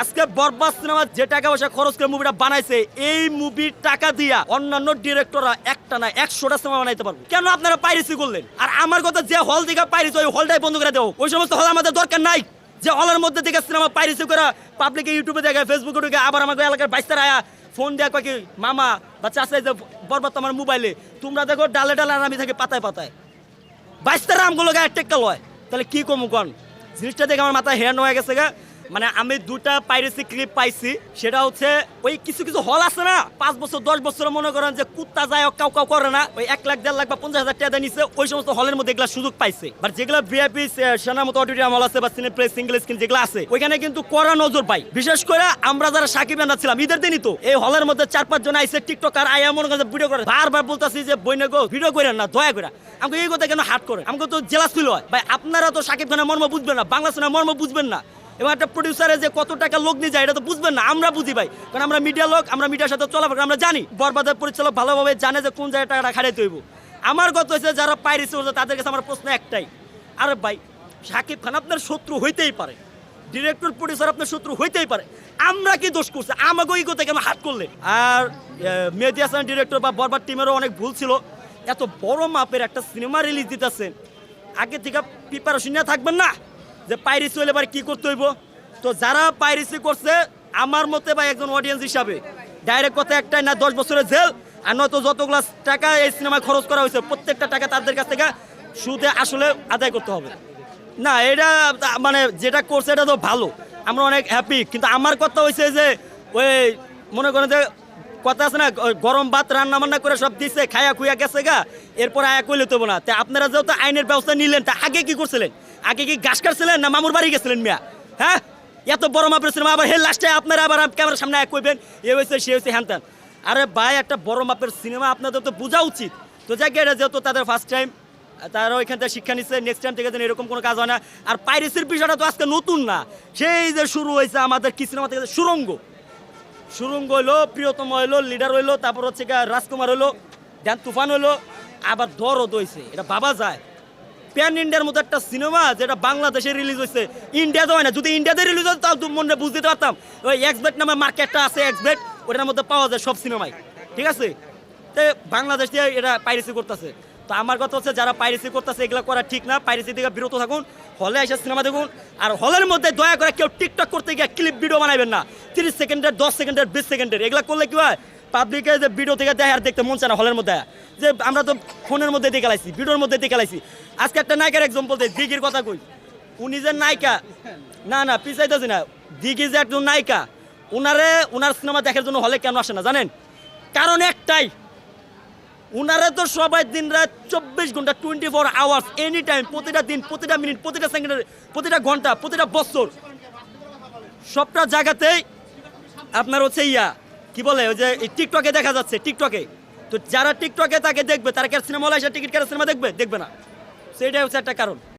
আজকে বরবাদ সিনেমা যে টাকা পয়সা খরচ করে মুভিটা বানাইছে, এই মুভির টাকা দিয়া অন্যান্য ডিরেক্টররা একটা না একশোটা সিনেমা বানাইতে পারব। কেন আপনারা পাইরেসি করলেন? আর আমার কথা যে হল থেকে পাইরেছি ওই হলটাই বন্ধ করে দেবো ওই সমস্ত হল আমাদের দরকার নাই। যে হলের মধ্যে থেকে সিনেমা পাইরেসি করে পাবলিকে ইউটিউবে দেখে ফেসবুকে ঢুকে আবার আমাদের এলাকার বাইস্তার আয়া ফোন দেয়া কয় কি, মামা বা চাষা যে বরবাদ আমার মোবাইলে তোমরা দেখো ডালে ডালে আর আমি থাকি, পাতায় পাতায়। বাইশটা রামগুলো গায়ে টেক্কা লয়। তাহলে কি কমু জিনিসটা দেখে আমার মাথায় হ্যান্ড হয়ে গেছে গা। মানে আমি দুটা পাইরেসি ক্লিপ পাইছি, সেটা হচ্ছে ওই কিছু কিছু হল আছে না, পাঁচ বছর, দশ বছর মনে করেন যে কুত্তা যায় কাউ কাউ করে না, ওই এক লাখ, দেড় লাখ বা পঞ্চাশ হাজার টাকা নিচ্ছে ওই সমস্ত হলের মধ্যে এগুলা সুযোগ পাইছে। বাট যেগুলো ভিআইপি সেনার মতো অডিটোরিয়াম হল আছে বা সিনে প্লেস সিঙ্গেল স্ক্রিন যেগুলো আছে, ওইখানে কিন্তু কড়া নজর পাই বিশেষ করে আমরা যারা সাকিব আনা ছিলাম, ঈদের দিনই তো, এই হলের মধ্যে চার পাঁচ জন আইসে টিকটক আর আয়া মনে করেন ভিডিও করে, বারবার বলতাছি যে, বইনে গো ভিডিও করেন না, দয়া করে আমাকে এই কথা কেন হাট করে আমাকে তো জেলাস ফিল হয়। ভাই, আপনারা তো সাকিব খানের মর্ম বুঝবেন না, বাংলা সিনেমার মর্ম বুঝবেন না। এবং একটা প্রডিউসারে যে কত টাকা লোক নিয়ে যায়, এটা তো বুঝবেন না। আমরা বুঝি ভাই, কারণ আমরা মিডিয়া লোক, আমরা মিডিয়ার সাথে চলাফেরা আমরা জানি। বরবাদের পরিচালক ভালোভাবে জানে যে কোন জায়গায় টাকাটা খাড়াইতে হইব। আমার গত হয়েছে যারা পাইরেছে তাদের কাছে আমার প্রশ্ন একটাই। আরে ভাই, সাকিব খান আপনার শত্রু হইতেই পারে। ডিরেক্টর প্রডিউসার আপনার শত্রু হইতেই পারে। আমরা কি দোষ করছি? আমাকে ওই কথা কেন হাত করলে। আর মেহেদি হাসান ডিরেক্টর বা বরবার টিমেরও অনেক ভুল ছিল। এত বড় মাপের একটা সিনেমা রিলিজ দিতেছে। আগে থেকে প্রিপারেশন নিয়ে থাকবেন না। যে পাইরেসি হলে এবার কি করতে হইব? তো যারা পাইরেসি করছে, আমার মতে বা একজন অডিয়েন্স হিসাবে। ডাইরেক্ট কথা একটাই না, দশ বছরের জেল, আর নয়তো যতগুলো টাকা এই সিনেমায় খরচ করা হয়েছে, প্রত্যেকটা টাকা তাদের কাছ থেকে সুদে আসলে আদায় করতে হবে। না, এটা মানে যেটা করছে, এটা তো ভালো। আমরা অনেক হ্যাপি কিন্তু আমার কথা হয়েছে যে, ওই মনে করেন যে কথা আছে না গরম ভাত রান্না বান্না করে সব দিচ্ছে খায়া খুয়া গেছে গা, এরপর আয়া কইলে তো না। তা আপনারা যেহেতু আইনের ব্যবস্থা নিলেন, তা আগে কি করছিলেন? আগে কি গাছ কাটছিলেন না মামুর বাড়ি গেছিলেন মিয়া? হ্যাঁ? এত বড় মাপের সিনেমা আবার হে লাস্টে আপনারা আবার ক্যামেরার সামনে এক কইবেন, এ হয়েছে সে হয়েছে হ্যান। আরে ভাই, একটা বড় মাপের সিনেমা আপনাদের তো বোঝা উচিত। তো যাকে, এটা যেহেতু তাদের ফার্স্ট টাইম তারা ওইখান থেকে শিক্ষা নিচ্ছে নেক্সট টাইম থেকে যেন এরকম কোনো কাজ হয় না। আর পাইরেসির বিষয়টা তো আজকে নতুন না। সেই যে শুরু হয়েছে আমাদের কি সিনেমা থেকে, সুরঙ্গ। সুরঙ্গ হইল, প্রিয়তম হইল লিডার হইল, তারপর হচ্ছে রাজকুমার হইল, ধ্যান তুফান হইল, আবার দরদ হয়েছে এটা বাবা যায়। প্যান ইন্ডিয়ার মতো একটা সিনেমা যেটা বাংলাদেশে রিলিজ হয়েছে। ইন্ডিয়াতে হয় না, যদি ইন্ডিয়াতে রিলিজ হতো তাও মনে বুঝতে পারতাম। ওই এক্সবেট নামে মার্কেটটা আছে এক্সবেট ওটার মধ্যে পাওয়া যায় সব সিনেমায় ঠিক আছে? তো বাংলাদেশ দিয়ে এটা পাইরেসি করতেছে। তো আমার কথা হচ্ছে যারা পাইরেসি করতেছে, এগুলো করা ঠিক না। পাইরেসি থেকে বিরত থাকুন হলে এসে সিনেমা দেখুন। আর হলের মধ্যে দয়া করে কেউ টিকটক করতে গিয়ে ক্লিপ ভিডিও বানাবেন না। তিরিশ সেকেন্ডের, দশ সেকেন্ডের, বিশ সেকেন্ডের, এগুলো করলে কি হয়? পাবলিকে যে ভিডিও থেকে দেখে আর দেখতে মন চায় না হলের মধ্যে। যে আমরা তো ফোনের মধ্যে দেখে লাইছি ভিডিওর মধ্যে দেখে লাইছি আজকে একটা নায়িকার এক্সাম্পল দেয় দিঘির কথা কই। উনি যে নায়িকা, না না, পিছাইতেছি না। দিঘি যে একজন নায়িকা, উনারে, উনার সিনেমা দেখার জন্য হলে কেন আসে না, জানেন? কারণ একটাই, উনারা তো সবাই দিন রাত চব্বিশ ঘণ্টা twenty four hours any time প্রতিটা দিন, প্রতিটা মিনিট প্রতিটা সেকেন্ডের প্রতিটা ঘণ্টা, প্রতিটা বছর। সবটা জায়গাতেই আপনার হচ্ছে ইয়া। কি বলে, ওই যে টিকটকে দেখা যাচ্ছে টিকটকে তো যারা টিকটকে তাকে দেখবে, তারা কে সিনেমা হলে এসে টিকিট কেটে সিনেমা দেখবে? দেখবে না। সেটাই হচ্ছে একটা কারণ।